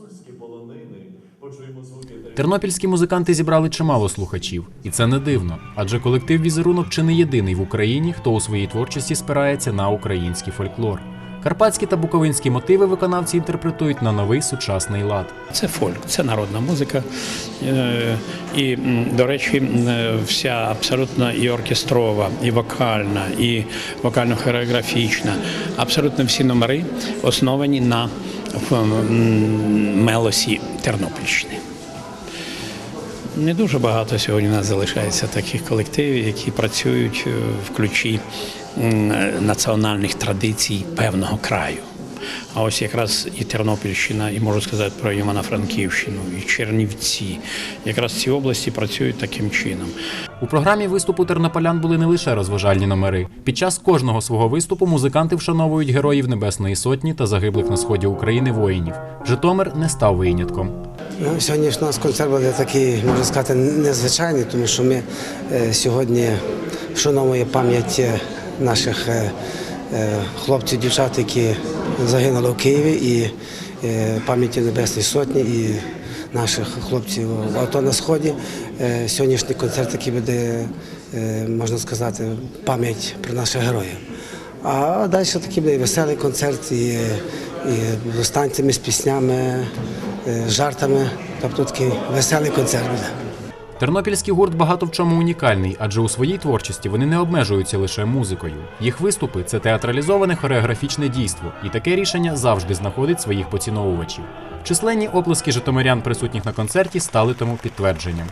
гуцульські полонини. Почуємо звуки Тернопільські музиканти зібрали чимало слухачів, і це не дивно, адже колектив візерунок чи не єдиний в Україні, хто у своїй творчості спирається на український фольклор. Карпатські та буковинські мотиви виконавці інтерпретують на новий сучасний лад. Це фольк, це народна музика. Е, І, до речі, е, вся абсолютно і оркестрова, і вокальна, і вокально-хореографічна, абсолютно всі номери основані на м, мелосі Тернопільщини. Не дуже багато сьогодні у нас залишається таких колективів, які працюють е, в ключі е, національних традицій певного краю. А ось якраз і Тернопільщина, і можу сказати про Івано-Франківщину, і Чернівці. Якраз ці області працюють таким чином. У програмі виступу тернополян були не лише розважальні номери. Під час кожного свого виступу музиканти вшановують героїв Небесної Сотні та загиблих на сході України воїнів. Житомир не став винятком. Ну, сьогодні ж у нас концерт буде такий, можна сказати, незвичайний, тому що ми е, сьогодні вшановуємо пам'ять е, наших е, хлопців, дівчат, які загинули в Києві, і е, пам'яті Небесної Сотні, і наших хлопців в АТО на Сході. Е, Сьогоднішній концерт такий буде, можна сказати, пам'ять про наших героїв. А далі такий буде і веселий концерт і, і з танцями, з піснями, е, жартами. Тобто такий веселий концерт буде. Тернопільський гурт багато в чому унікальний, адже у своїй творчості вони не обмежуються лише музикою. Їх виступи це театралізоване хореографічне дійство, і таке рішення завжди знаходить своїх поціновувачів. Численні оплески житомирян, присутніх на концерті, стали тому підтвердженням.